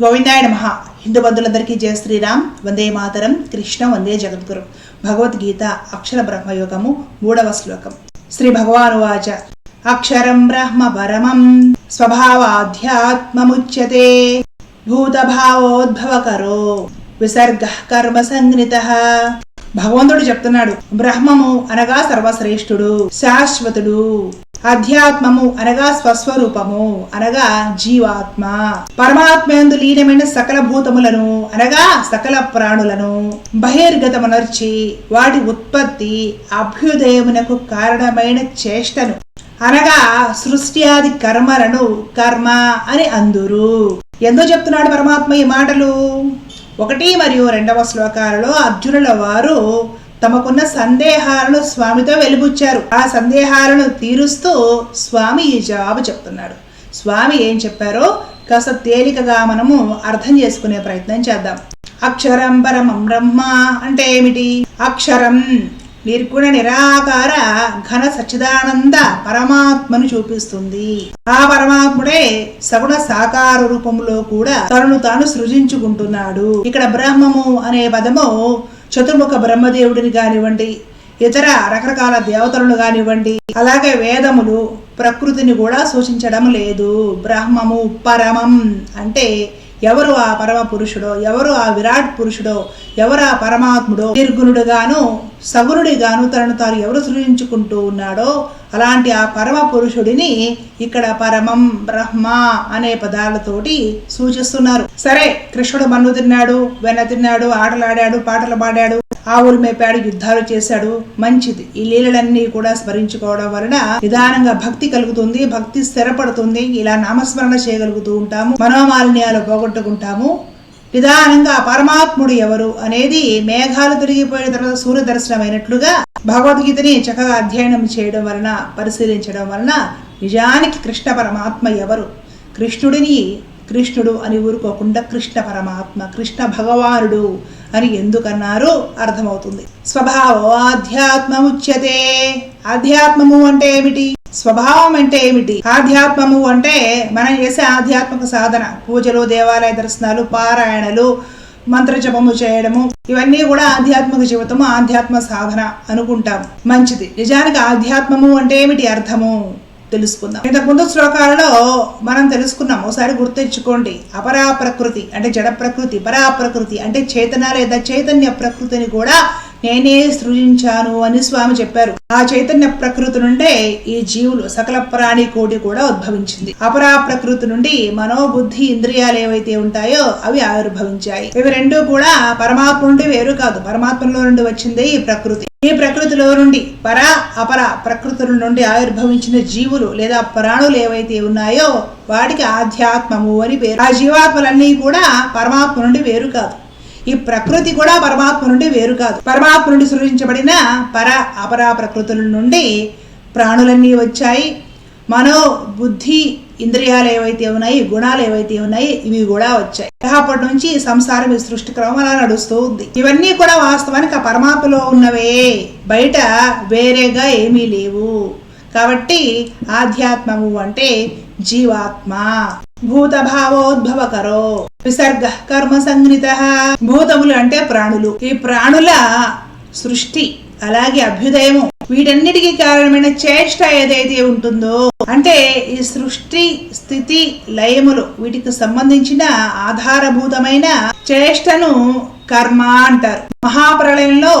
గోవిందాయ నమ. హిందూ బంధులందరికీ జయ శ్రీరామ్. వందే మాతరం. కృష్ణ వందే జగద్గురు. భగవద్గీత అక్షర బ్రహ్మయోగము మూడవ శ్లోకం. శ్రీ భగవాను వాచ అక్షరం బ్రహ్మ పరమం. స్వభావాధ్యాత్మముచ్యతే. భూతభావోద్భవకరో. విసర్గ కర్మ సంజ్ఞిత భగవంతుడు చెప్తున్నాడు బ్రహ్మము అనగా సర్వశ్రేష్ఠుడు శాశ్వతుడు. అధ్యాత్మము అనగా స్వస్వరూపము అనగా జీవాత్మ. పరమాత్మయందు లీనమైన సకల భూతములను అనగా సకల ప్రాణులను బహిర్గతమునర్చి వాటి ఉత్పత్తి అభ్యుదయమునకు కారణమైన చేష్టను అనగా సృష్టి ఆది కర్మలను కర్మ అని అందురు. ఎందుకు చెప్తున్నాడు పరమాత్మ ఈ మాటలు? ఒకటి మరియు రెండవ శ్లోకాలలో అర్జునుల వారు తమకున్న సందేహాలను స్వామితో వెలిబుచ్చారు. ఆ సందేహాలను తీరుస్తూ స్వామి ఈ జవాబు చెప్తున్నాడు. స్వామి ఏం చెప్పారో కాస్త తేలికగా మనము అర్థం చేసుకునే ప్రయత్నం చేద్దాం. అక్షరం పరమం బ్రహ్మ అంటే ఏమిటి? అక్షరం నిర్గుణ నిరాకార ఘన సచ్చిదానంద పరమాత్మను చూపిస్తుంది. ఆ పరమాత్ముడే సగుణ సాకార రూపంలో కూడా తనను తాను సృజించుకుంటున్నాడు. ఇక్కడ బ్రహ్మము అనే పదము చతుర్ముఖ బ్రహ్మదేవుడిని కానివ్వండి ఇతర రకరకాల దేవతలను కానివ్వండి అలాగే వేదములు ప్రకృతిని కూడా సూచించడం లేదు. బ్రహ్మము పరమం అంటే ఎవరు ఆ పరమ పురుషుడో ఎవరు ఆ విరాట్ పురుషుడో ఎవరు ఆ పరమాత్ముడో నిర్గుణుడుగాను సగుణుడిగాను తనను తాను ఎవరు సృజించుకుంటూ ఉన్నాడో అలాంటి ఆ పరమ పురుషుడిని ఇక్కడ పరమం బ్రహ్మ అనే పదాలతోటి సూచిస్తున్నారు. సరే కృష్ణుడు మన్ను తిన్నాడు వెన్న తిన్నాడు ఆటలాడాడు పాటలు పాడాడు ఆవులు మేపాడు యుద్ధాలు చేశాడు. మంచిది. ఈ లీలలన్నీ కూడా స్మరించుకోవడం వలన నిదానంగా భక్తి కలుగుతుంది భక్తి స్థిరపడుతుంది. ఇలా నామస్మరణ చేయగలుగుతూ ఉంటాము మనోమాలిన్యాలు పోగొట్టుకుంటాము. నిదానంగా పరమాత్ముడు ఎవరు అనేది మేఘాలు తిరిగిపోయిన తర్వాత సూర్య దర్శనమైనట్లుగా భగవద్గీతని చక్కగా అధ్యయనం చేయడం వలన పరిశీలించడం వలన నిజానికి కృష్ణ పరమాత్మ ఎవరు? కృష్ణుడిని కృష్ణుడు అని ఊరుకోకుండా కృష్ణ పరమాత్మ కృష్ణ భగవానుడు అని ఎందుకన్నారు అర్థమవుతుంది. స్వభావో ఆధ్యాత్మముచ్యతే. ఆధ్యాత్మము అంటే ఏమిటి? స్వభావం అంటే ఏమిటి? ఆధ్యాత్మము అంటే మనం చేసే ఆధ్యాత్మిక సాధన. పూజలు దేవాలయ దర్శనాలు పారాయణలు మంత్రజపము చేయడము ఇవన్నీ కూడా ఆధ్యాత్మిక జీవితము ఆధ్యాత్మ సాధన అనుకుంటాం. మంచిది. నిజానికి ఆధ్యాత్మము అంటే ఏమిటి అర్థము? తెలుసుకుందాం. ఇంతకు ముందు శ్లోకాలలో మనం తెలుసుకున్నాం. ఒకసారి గుర్తించుకోండి. అపరా ప్రకృతి అంటే జడ ప్రకృతి పరా ప్రకృతి అంటే చేతన లేదా చైతన్య ప్రకృతిని కూడా నేనే సృజించాను అని స్వామి చెప్పారు. ఆ చైతన్య ప్రకృతి నుండే ఈ జీవులు సకల ప్రాణి కోటి కూడా ఉద్భవించింది. అపరా ప్రకృతి నుండి మనోబుద్ధి ఇంద్రియాలు ఏవైతే ఉంటాయో అవి ఆవిర్భవించాయి. ఇవి రెండు కూడా పరమాత్మ నుండి వేరు కాదు పరమాత్మలో నుండి వచ్చిందే ఈ ప్రకృతి. ఈ ప్రకృతిలో నుండి పర అపర ప్రకృతుల నుండి ఆవిర్భవించిన జీవులు లేదా ప్రాణులు ఏవైతే ఉన్నాయో వాటికి ఆధ్యాత్మము అని పేరు. ఆ జీవాత్మలన్నీ కూడా పరమాత్మ నుండి వేరు కాదు. ఈ ప్రకృతి కూడా పరమాత్మ నుండి వేరు కాదు. పరమాత్మ నుండి సృజించబడిన పర అపర ప్రకృతుల నుండి ప్రాణులన్నీ వచ్చాయి. మనో బుద్ధి ఇంద్రియాలు ఏవైతే ఉన్నాయి గుణాలు ఏవైతే ఉన్నాయి ఇవి కూడా వచ్చాయి. అప్పటి నుంచి సంసారం ఈ సృష్టి క్రమం అలా నడుస్తూ ఉంది. ఇవన్నీ కూడా వాస్తవానికి ఆ పరమాత్మలో ఉన్నవే. బయట వేరేగా ఏమీ లేవు. కాబట్టి ఆధ్యాత్మము అంటే జీవాత్మ. భూతభావోద్భవకరో. విసర్గ కర్మ సంఘనిత భూతములు అంటే ప్రాణులు. ఈ ప్రాణుల సృష్టి అలాగే అభ్యుదయము వీటన్నిటికీ కారణమైన చేష్ట ఏదైతే ఉంటుందో అంటే ఈ సృష్టి స్థితి లయములు వీటికి సంబంధించిన ఆధారభూతమైన చేష్టను కర్మ అంటారు. మహాప్రళయంలో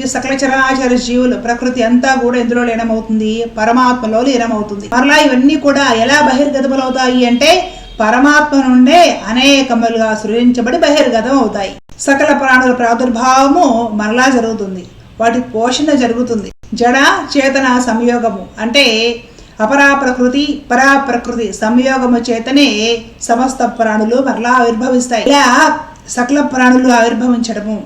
ఈ సకల చరాచర జీవులు ప్రకృతి అంతా కూడా ఇందులో లీనమవుతుంది పరమాత్మలో లీనమవుతుంది. మరలా ఇవన్నీ కూడా ఎలా బహిర్గతములవుతాయి అంటే పరమాత్మ నుండే అనేకములుగా సృజించబడి బహిర్గతం అవుతాయి. సకల ప్రాణుల ప్రాదుర్భావము మరలా జరుగుతుంది. వాటి పోషణ జరుగుతుంది. జడ చేతన సంయోగము అంటే అపరా ప్రకృతి పరా ప్రకృతి సంయోగము చేతనే సమస్త ప్రాణులు మరలా ఆవిర్భవిస్తాయి. ఇలా సకల ప్రాణులు ఆవిర్భవించడము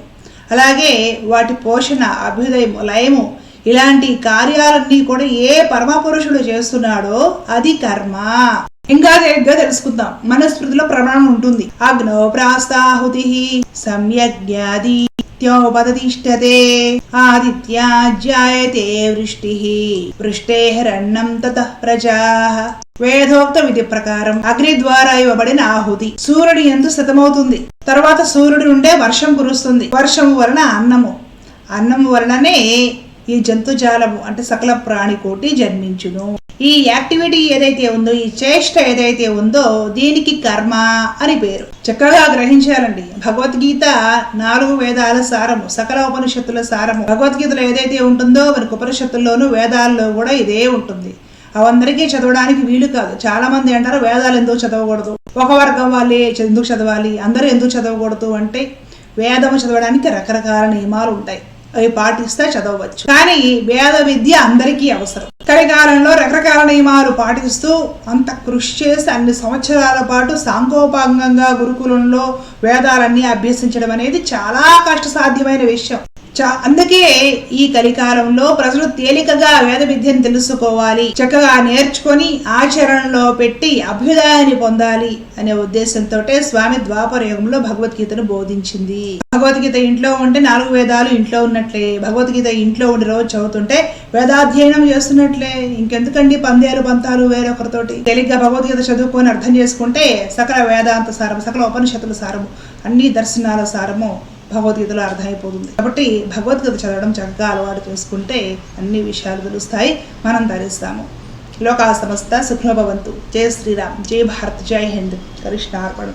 అలాగే వాటి పోషణ అభ్యుదయము లయము ఇలాంటి కార్యాలన్నీ కూడా ఏ పరమపురుషుడు చేస్తున్నాడో అది కర్మ. ఇంకా తేలిగ్గా తెలుసుకుందాం. మనస్మృతిలో ప్రమాణం ఉంటుంది. అగ్నో ప్రాస్తాహుతి సమ్యజ్ఞాది నిత్యోపదతిష్టతే ఆదిత్యా జాయతే వృష్టి. రన్నం తత ప్రజా. వేదోక్త విధి ప్రకారం అగ్ని ద్వారా ఇవ్వబడిన ఆహుతి సూర్యుడు ఎందు స్థితమవుతుంది తర్వాత సూర్యుడి నుండే వర్షం కురుస్తుంది. వర్షము వలన అన్నము. అన్నము వలననే ఈ జంతుజాలము అంటే సకల ప్రాణికోటి జన్మించును. ఈ యాక్టివిటీ ఏదైతే ఉందో ఈ చేష్ట ఏదైతే ఉందో దీనికి కర్మ అని పేరు. చక్కగా గ్రహించాలండి భగవద్గీత నాలుగు వేదాల సారము సకల ఉపనిషత్తుల సారము. భగవద్గీతలో ఏదైతే ఉంటుందో మనకు ఉపనిషత్తుల్లోనూ వేదాల్లో కూడా ఇదే ఉంటుంది. అవందరికీ చదవడానికి వీలు కాదు. చాలా మంది అంటారు వేదాలు ఎందుకు చదవకూడదు? ఒక వర్గం వాళ్ళే ఎందుకు చదవాలి? అందరూ ఎందుకు చదవకూడదు అంటే వేదము చదవడానికి రకరకాల నియమాలు ఉంటాయి. అవి పాటిస్తే చదవచ్చు కానీ వేద విద్య అందరికీ అవసరం. కలికాలంలో రకరకాల నియమాలు పాటిస్తూ అంత కృషి చేసి అన్ని సంవత్సరాల పాటు సాంకోపాంగంగా గురుకులంలో వేదాలన్నీ అభ్యసించడం అనేది చాలా కష్టసాధ్యమైన విషయం. చా అందుకే ఈ కలికాలంలో ప్రజలు తేలికగా వేద విద్యను తెలుసుకోవాలి చక్కగా నేర్చుకొని ఆచరణలో పెట్టి అభ్యుదయాన్ని పొందాలి అనే ఉద్దేశంతో స్వామి ద్వాపర యుగంలో భగవద్గీతను బోధించింది. భగవద్గీత ఇంట్లో ఉంటే నాలుగు వేదాలు ఇంట్లో ఉన్నట్లే భగవద్గీత ఇంట్లో ఉండి రోజు చదువుతుంటే వేదాధ్యయనం చేస్తున్నట్లే ఇంకెందుకండి పందేలు పంతాలు వేరొకరితోటి? తేలిగ్గా భగవద్గీత చదువుకొని అర్థం చేసుకుంటే సకల వేదాంత సారం సకల ఉపనిషత్తుల సారము అన్ని దర్శనాల సారము భగవద్గీతలో అర్థమైపోతుంది. కాబట్టి భగవద్గీత చదవడం చక్కగా అలవాటు చేసుకుంటే అన్ని విషయాలు తెలుస్తాయి. మనం ధరిస్తాము. లోకా సమస్త సుఖభవంతు జయ శ్రీరామ్. జై భారత్. జై హింద్. కృష్ణార్పణం